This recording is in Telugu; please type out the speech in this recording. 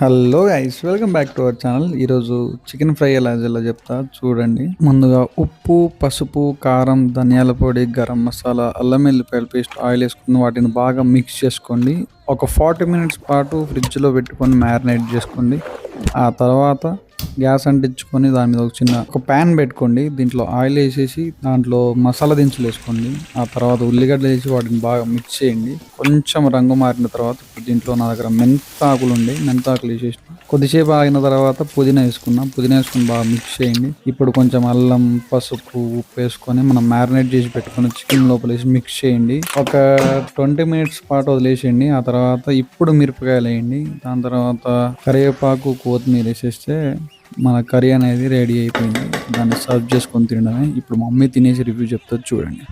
Hello guys welcome back to our channel ఈరోజు చికెన్ ఫ్రై ఎలా చేయాలో చెప్తా. చూడండి. ముందుగా ఉప్పు పసుపు కారం ధనియాల పొడి గరం మసాలా అల్లం వెల్లిపాయల పేస్ట్ ఆయిల్ వేసుకుని వాటిని బాగా మిక్స్ చేసుకోండి. ఒక ఫార్టీ మినిట్స్ పాటు ఫ్రిడ్జ్లో పెట్టుకొని మ్యారినేట్ చేసుకోండి. ఆ తర్వాత గ్యాస్ అంటించుకొని దాని మీద ఒక చిన్న ఒక ప్యాన్ పెట్టుకోండి. దీంట్లో ఆయిల్ వేసేసి దాంట్లో మసాలా దినుసులు వేసుకోండి. ఆ తర్వాత ఉల్లిగడ్డలు వేసి వాటిని బాగా మిక్స్ చేయండి. కొంచెం రంగు మారిన తర్వాత ఇప్పుడు దీంట్లో నా దగ్గర మెంతాకులు ఉండి మెంతాకులు వేసేసి కొద్దిసేపు ఆగిన తర్వాత పుదీనా వేసుకున్నాం. పుదీనా వేసుకుని బాగా మిక్స్ చేయండి. ఇప్పుడు కొంచెం అల్లం పసుపు ఉప్పు వేసుకొని మనం మ్యారినేట్ చేసి పెట్టుకుని చికెన్ లోపల వేసి మిక్స్ చేయండి. ఒక ట్వంటీ మినిట్స్ పాటు వదిలేసేయండి. ఆ తర్వాత ఇప్పుడు మిరపకాయలు వేయండి. దాని తర్వాత కరివేపాకు కొత్తిమీర వేసేస్తే మన కర్రీ అనేది రెడీ అయిపోయింది. దాన్ని సర్వ్ చేసుకొని తినడమే. ఇప్పుడు మమ్మీ తినేసి రివ్యూ చెప్తుంది చూడండి.